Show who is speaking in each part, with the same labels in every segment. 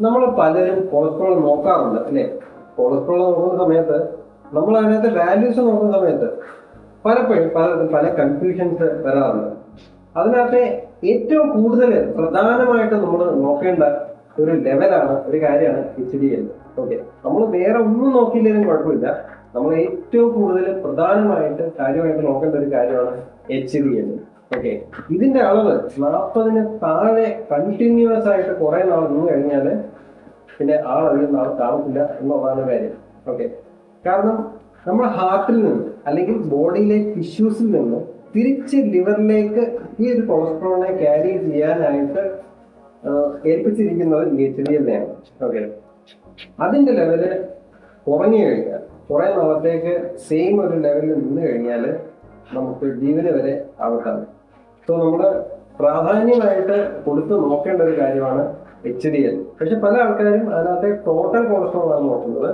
Speaker 1: നമ്മൾ പലരും കൊളസ്ട്രോൾ നോക്കാറുണ്ട് അല്ലെ? കൊളസ്ട്രോൾ നോക്കുന്ന സമയത്ത് നമ്മൾ അതിനകത്ത് വാല്യൂസ് നോക്കുന്ന സമയത്ത് പലപ്പോഴും പല പല കൺഫ്യൂഷൻസ് വരാറുണ്ട്. അതിനകത്ത് ഏറ്റവും കൂടുതൽ പ്രധാനമായിട്ട് നമ്മൾ നോക്കേണ്ട ഒരു ലെവലാണ് ഒരു കാര്യമാണ് എച്ച് ഡി എൽ ഓക്കെ നമ്മൾ വേറെ ഒന്നും നോക്കിയില്ലെങ്കിലും കുഴപ്പമില്ല. നമ്മൾ ഏറ്റവും കൂടുതൽ പ്രധാനമായിട്ട് കാര്യമായിട്ട് നോക്കേണ്ട ഒരു കാര്യമാണ് എച്ച് ഡി എൽ ഓക്കെ ഇതിന്റെ അളവ് നാൽപ്പതിന് താഴെ കണ്ടിന്യൂസ് ആയിട്ട് കുറെ നാൾ നിന്ന് കഴിഞ്ഞാൽ പിന്നെ ആ ഒരു നാൾ താമസില്ല എന്നുള്ളതാണ് കാര്യം. ഓക്കെ കാരണം നമ്മുടെ ഹാർട്ടിൽ നിന്ന് അല്ലെങ്കിൽ ബോഡിയിലെ ടിഷ്യൂസിൽ നിന്ന് തിരിച്ച് ലിവറിലേക്ക് ഈ ഒരു കൊളസ്ട്രോളിനെ ക്യാരി ചെയ്യാനായിട്ട് ഏൽപ്പിച്ചിരിക്കുന്നത് എച്ച് ഡി ഓക്കെ അതിന്റെ ലെവൽ കുറഞ്ഞു കഴിഞ്ഞാൽ കുറെ നാളത്തേക്ക് സെയിം ഒരു ലെവലിൽ നിന്ന് കഴിഞ്ഞാൽ നമുക്ക് ജീവന് വരെ ആപത്താണ് സോ നമ്മൾ പ്രാധാന്യമായിട്ട് കൊടുത്ത് നോക്കേണ്ട ഒരു കാര്യമാണ് എച്ച് ഡി എൽ പക്ഷെ പല ആൾക്കാരും അതിനകത്തെ ടോട്ടൽ കൊളസ്ട്രോൾ ആണ് നോക്കുന്നത്.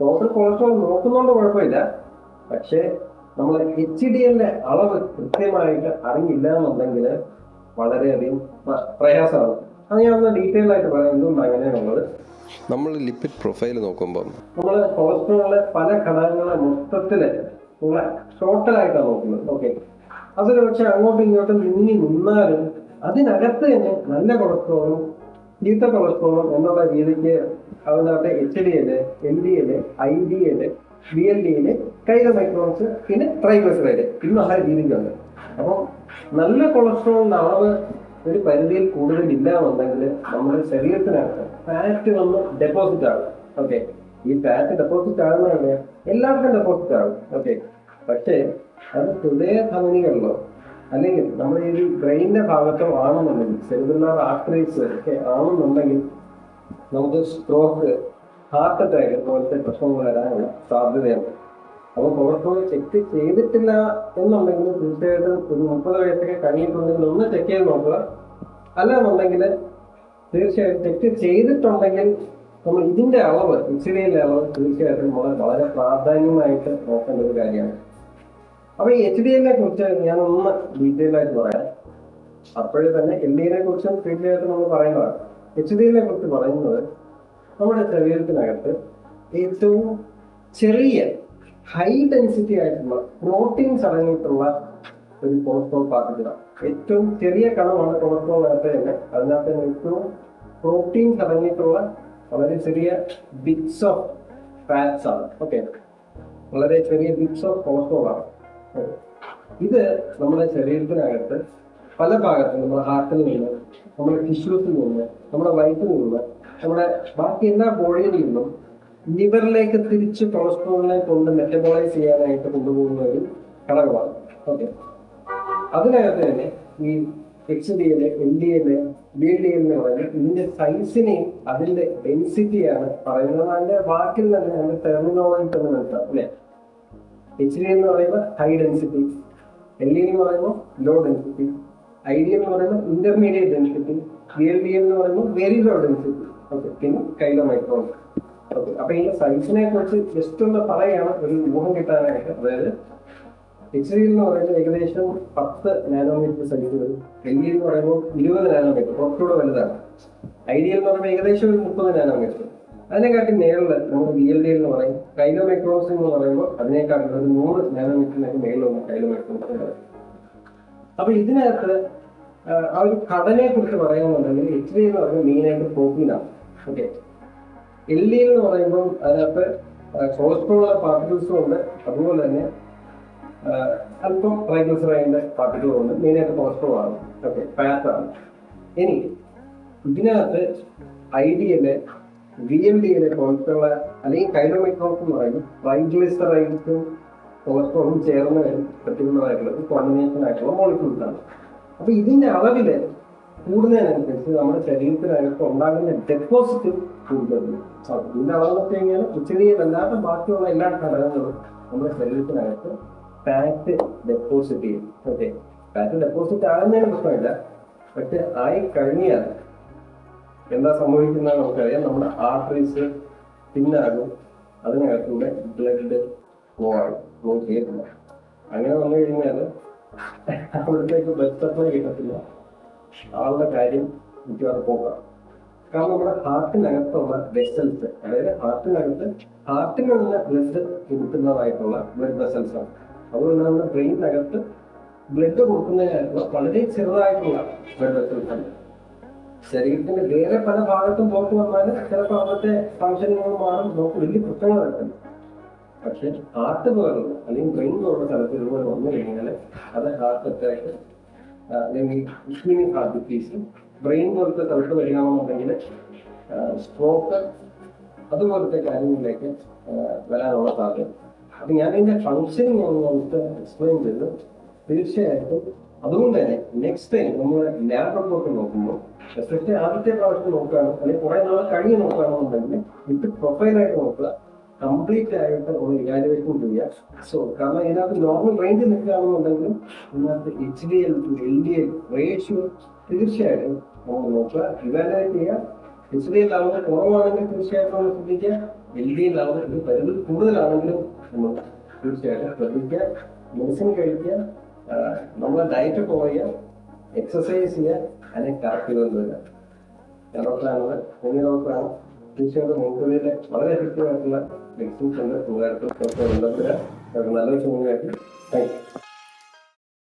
Speaker 1: ടോട്ടൽ കൊളസ്ട്രോൾ നോക്കുന്നതുകൊണ്ട് കുഴപ്പമില്ല. പക്ഷേ നമ്മൾ എച്ച് ഡി എല്ലിന്റെ അളവ് കൃത്യമായിട്ട് അറിഞ്ഞില്ല എന്നുണ്ടെങ്കിൽ വളരെയധികം പ്രയാസമാണ്. അത് ഞാൻ ഒന്ന് ഡീറ്റെയിൽ ആയിട്ട് പറയാം. എന്തുകൊണ്ടാണ് അങ്ങനെയാണുള്ളത്?
Speaker 2: നമ്മൾ ലിപ്പിഡ് പ്രൊഫൈൽ നോക്കുമ്പോൾ
Speaker 1: നമ്മൾ കൊളസ്ട്രോളിലെ പല ഘടകങ്ങളെ മൊത്തത്തിൽ ഉള്ള ടോട്ടലായിട്ടാണ് നോക്കുന്നത്. ഓക്കെ അതിൽ പക്ഷെ അങ്ങോട്ടും ഇങ്ങോട്ടും നീങ്ങി നിന്നാലും അതിനകത്ത് തന്നെ നല്ല കൊളസ്ട്രോളും ചീത്ത കൊളസ്ട്രോളും എന്നുള്ള രീതിക്ക് അതിനകത്ത് H D L L D L I D L B L D L chylomicrons പിന്നെ ട്രൈഗ്ലിസറൈഡ് എന്നുള്ള രീതിക്കുണ്ട്. അപ്പം നല്ല കൊളസ്ട്രോളിന്റെ അളവ് ഒരു പരിധിയിൽ കൂടുതൽ ഇല്ലാന്നുണ്ടെങ്കിൽ നമ്മുടെ ശരീരത്തിനകത്ത് ഫാറ്റ് വന്ന് ഡെപ്പോസിറ്റ് ആകും. ഓക്കെ ഈ ഫാറ്റ് ഡെപ്പോസിറ്റ് ആകുന്നതന്നെ എല്ലാവർക്കും ഡെപ്പോസിറ്റ് ആകും. ഓക്കെ പക്ഷേ അത് ഹൃദയ ധമനികളിലോ അല്ലെങ്കിൽ നമ്മുടെ ഈ ഒരു ബ്രെയിനിന്റെ ഭാഗത്തോ ആണെന്നുണ്ടെങ്കിൽ സെറിബുലാർ ആർട്ടറീസ് ഒക്കെ ആണെന്നുണ്ടെങ്കിൽ നമുക്ക് സ്ട്രോക്ക് ഹാർട്ട് അറ്റാക്ക് പോലത്തെ പ്രശ്നങ്ങൾ വരാനുള്ള സാധ്യതയുണ്ട്. അപ്പൊ കൊളസ്ട്രോൾ ചെക്ക് ചെയ്തിട്ടില്ല എന്നുണ്ടെങ്കിൽ തീർച്ചയായിട്ടും ഒരു മുപ്പത് വയസ്സൊക്കെ കഴിഞ്ഞിട്ടുണ്ടെങ്കിൽ ഒന്ന് ചെക്ക് ചെയ്ത് നോക്കുക. അല്ലാന്നുണ്ടെങ്കിൽ തീർച്ചയായിട്ടും ചെക്ക് ചെയ്തിട്ടുണ്ടെങ്കിൽ നമ്മൾ ഇതിന്റെ അളവ് ഇച്ചിരിയിലെ അളവ് തീർച്ചയായിട്ടും വളരെ പ്രാധാന്യമായിട്ട് നോക്കേണ്ട ഒരു കാര്യമാണ്. അപ്പൊ എച്ച് ഡി എല്ലിനെ കുറിച്ച് ഞാൻ ഒന്ന് ഡീറ്റെയിൽ ആയിട്ട് പറയാം. അപ്പോഴേ തന്നെ എൽ ഡി എനെ കുറിച്ചും ആയിട്ട് നമ്മൾ പറയുന്നതാണ്. എച്ച് ഡി എല്ലിനെ കുറിച്ച് പറയുന്നത് നമ്മുടെ ശരീരത്തിനകത്ത് ഏറ്റവും ചെറിയ ഹൈ ഡെൻസിറ്റി ആയിട്ടുള്ള പ്രോട്ടീൻസ് അടങ്ങിയിട്ടുള്ള ഒരു കൊളസ്ട്രോൾ പാർട്ടികളാണ് ഏറ്റവും ചെറിയ കണമാണ് കൊളസ്ട്രോളിനകത്ത് തന്നെ. അതിനകത്ത് തന്നെ ഏറ്റവും പ്രോട്ടീൻസ് അടങ്ങിയിട്ടുള്ള വളരെ ചെറിയ ബിറ്റ്സ് ഓഫ് ഫാറ്റ്സ് ആണ്. ഓക്കെ വളരെ ചെറിയ ബിറ്റ്സ് ഓഫ് കൊളസ്ട്രോൾ ആണ്. ഇത് നമ്മുടെ ശരീരത്തിനകത്ത് പല ഭാഗത്തും നമ്മുടെ ഹാർട്ടിൽ നിന്ന് നമ്മുടെ ടിഷ്യൂസിൽ നിന്ന് നമ്മുടെ വയറ്റിൽ നിന്ന് നമ്മുടെ ബാക്കി എല്ലാ ബോഡിയിൽ നിന്നും ലിവറിലേക്ക് തിരിച്ച് കൊളസ്ട്രോളിനെ കൊണ്ട് മെറ്റബോളൈസ് ചെയ്യാനായിട്ട് കൊണ്ടുപോകുന്ന ഒരു ഘടകമാണ്. ഓക്കെ അതിനകത്ത് തന്നെ ഈ X D L D L B L D L എന്ന് പറയുന്നത് ഇതിന്റെ സൈസിനെയും അതിന്റെ ഡെൻസിറ്റിയാണ് പറയുന്നത്. അതിന്റെ വാക്കിൽ തന്നെ അതിന്റെ ടെർമിനോളജി തന്നെ മനസ്സിലാക്കും അല്ലെ? എച്ച് ഡി എന്ന് പറയുമ്പോൾ ഹൈ ഡെൻസിറ്റി എൽ ഇ എന്ന് പറയുമ്പോൾ ലോ ഡെൻസിറ്റി ഐ ഡി എന്ന് പറയുമ്പോൾ intermediate density V L D എന്ന് പറയുമ്പോൾ വെരി ലോ ഡെൻസിറ്റി ഓക്കെ പിന്നെ കൈലോ മൈക്രോൺ ഓക്കെ അപ്പൊ ഈ സൈസിനെ കുറിച്ച് ജസ്റ്റ് ഒന്ന് പറയാണ് ഒരു ഊഹം കിട്ടാനായിട്ട്. അതായത് എച്ച് ഡി എന്ന് പറയുന്നത് ഏകദേശം പത്ത് നാനോമീറ്റർ സൈസ് വരും. എൽ ഇ എന്ന് പറയുമ്പോൾ ഇരുപത് നാനോമീറ്റർ കുറച്ചുകൂടെ വലുതാണ്. ഐ ഡി എന്ന് പറയുമ്പോൾ ഏകദേശം ഒരു മുപ്പത് നാനോമീറ്റർ അതിനെക്കാട്ടി മേളിൽ നമ്മുടെ വി എൽ ഡി എന്ന് പറയും കൈലോ മൈക്രോസ് എന്ന് പറയുമ്പോൾ അതിനേക്കാട്ടിൽ ഒരു നൂറ് നാനോമീറ്ററിനൊക്കെ മേളിലാണ് കൈലോ മൈക്രോസ് അപ്പൊ ഇതിനകത്ത് ആ, ഒരു കടനെ കുറിച്ച് പറയുകയാണെന്നുണ്ടെങ്കിൽ എച്ച് ഡി എന്ന് പറയുന്നത് മെയിനായിട്ട് പ്രോട്ടീനാണ് ഓക്കെ എൽ ഡി എന്ന് പറയുമ്പോൾ അതിനകത്ത് കൊളസ്ട്രോളുള്ള പാർട്ടിക്കിൾസും ഉണ്ട്. അതുപോലെ തന്നെ അല്പം ട്രൈഗ്ലിസറൈഡിന്റെ പാർട്ടിക്കിളും ഉണ്ട്. മെയിനായിട്ട് കൊളസ്ട്രോൾ ആണ്. ഓക്കെ ഫാറ്റ് ആണ്. ഇനി ഇതിനകത്ത് I D L V M D L പോലത്തുള്ള അല്ലെങ്കിൽ കൈലോമൈക്രോസ് എന്ന് പറയുന്നത് ട്രൈഗ്ലിസറൈഡ്സും കൊളസ്ട്രോളും ചേർന്ന് പറ്റുന്നതായിട്ടുള്ളത് കോമ്പിനേഷൻ ആയിട്ടുള്ള മോളിക്യൂൾസ് ആണ് അപ്പൊ ഇതിന്റെ അളവിൽ കൂടുന്നതിനനുസരിച്ച് നമ്മുടെ ശരീരത്തിനകത്ത് ഉണ്ടാകുന്ന ഡെപ്പോസിറ്റ് അപ്പൊ ഇതിന്റെ അളവ് വെച്ച് കഴിഞ്ഞാൽ ഉച്ചരിയല്ലാത്ത ബാക്കിയുള്ള എല്ലാ ഘടകങ്ങളും നമ്മുടെ ശരീരത്തിനകത്ത് ഫാറ്റ് ഡെപ്പോസിറ്റ് ചെയ്യും. ഓക്കെ ഫാറ്റ് ഡെപ്പോസിറ്റ് ആകുന്നതിന് പ്രശ്നമില്ല. പക്ഷെ ആയി കഴിഞ്ഞാൽ എന്താ സംഭവിക്കുന്നത് നമുക്കറിയാം. നമ്മുടെ ആർട്ടറീസ് പിന്നാകും അതിനകത്തൂടെ ബ്ലഡ് ഫ്ലോ ആകും ഫ്ലോ ചെയ്യത്തില്ല അങ്ങനെ വന്നു കഴിഞ്ഞാൽ അവിടത്തേക്ക് ബ്ലഡ് സപ്ലൈ കിട്ടത്തില്ല. ആളുടെ കാര്യം മിക്കവാറും പോകാം കാരണം നമ്മുടെ ഹാർട്ടിനകത്തുള്ള വെസൽസ് അതായത് ഹാർട്ടിനകത്ത് ഹാർട്ടിനുള്ള ബ്ലഡ് കൊടുക്കുന്നതായിട്ടുള്ള ബ്ലഡ് വെസൽസ് ആണ്. അതുപോലെ നമ്മുടെ ബ്രെയിനകത്ത് ബ്ലഡ് കൊടുക്കുന്നതിനായിട്ടുള്ള വളരെ ചെറുതായിട്ടുള്ള ബ്ലഡ് വെസൽസ് ആണ്. ശരീരത്തിന്റെ വേറെ പല ഭാഗത്തും പോക്ക് വന്നാൽ ചിലപ്പോൾ അവിടുത്തെ ഫംഗ്ഷനുകൾ മാറും. നമുക്ക് വലിയ വരുത്തുന്നു പക്ഷെ ഹാർട്ട് പോലുള്ള അല്ലെങ്കിൽ ബ്രെയിൻ പോലുള്ള സ്ഥലത്ത് ഇതുപോലെ വന്നു കഴിഞ്ഞാൽ അത് ഹാർട്ട് അറ്റാക്ക് അല്ലെങ്കിൽ ഇസ്മിനിക് ഹാർട്ട് ഡിസീസ് ബ്രെയിൻ പോലത്തെ സ്ഥലത്ത് വരികയാണെന്നുണ്ടെങ്കിൽ സ്ട്രോക്ക് അതുപോലത്തെ കാര്യങ്ങളിലേക്ക് വരാനുള്ള സാധ്യത. അപ്പൊ ഞാൻ ഇതിന്റെ ഫംഗ്ഷനിങ് നമുക്ക് എക്സ്പ്ലെയിൻ ചെയ്തു. തീർച്ചയായിട്ടും അതുകൊണ്ട് തന്നെ നെക്സ്റ്റ് ടൈം നമ്മൾ ലാബ് റിപ്പോർട്ട് നോക്കുമ്പോൾ എസ്പെഷ്യലി ആദ്യത്തെ പ്രാവശ്യം നോക്കുകയാണ് അല്ലെങ്കിൽ കുറെ നാൾ കഴിഞ്ഞ് നോക്കുകയാണെന്നുണ്ടെങ്കിൽ ഇട്ട് പ്രൊഫൈലായിട്ട് നോക്കുക കംപ്ലീറ്റ് ആയിട്ട് ഒന്ന് ഇവാലുവേഷൻ ചെയ്യുക. സോ കാരണം ഇതിനകത്ത് നോർമൽ റേഞ്ച് നിൽക്കുകയാണെന്നുണ്ടെങ്കിലും ഇതിനകത്ത് H D L to L D L ratio തീർച്ചയായിട്ടും നമ്മൾ നോക്കുക. ഇവാലുവേറ്റ് ചെയ്യുക. എച്ച് ഡി എൽ അളവ് കുറവാണെങ്കിൽ തീർച്ചയായിട്ടും നമ്മൾ ശ്രദ്ധിക്കുക. എൽ ഡി എൽ അളവ് ഇത് പരിധി കൂടുതലാണെങ്കിലും നമ്മൾ തീർച്ചയായിട്ടും ശ്രദ്ധിക്കുക. മെഡിസിൻ കഴിക്കുക. ആ, നമ്മളെ ഡയറ്റ് പോയ എക്സസൈസ് ചെയ്യാൻ അതിനെ ഡോക്ടറാണ് ഹോമിയോ ഡോക്ടറാണ് തീർച്ചയായിട്ടും മുൻകൂറിയിലെ വളരെ എഫക്റ്റീവ് ആയിട്ടുള്ള മെഡിസിൻസ് ഉണ്ട്. സുഖമായിട്ട് ഡോക്ടർ നല്ല വിഷയം താങ്ക് യു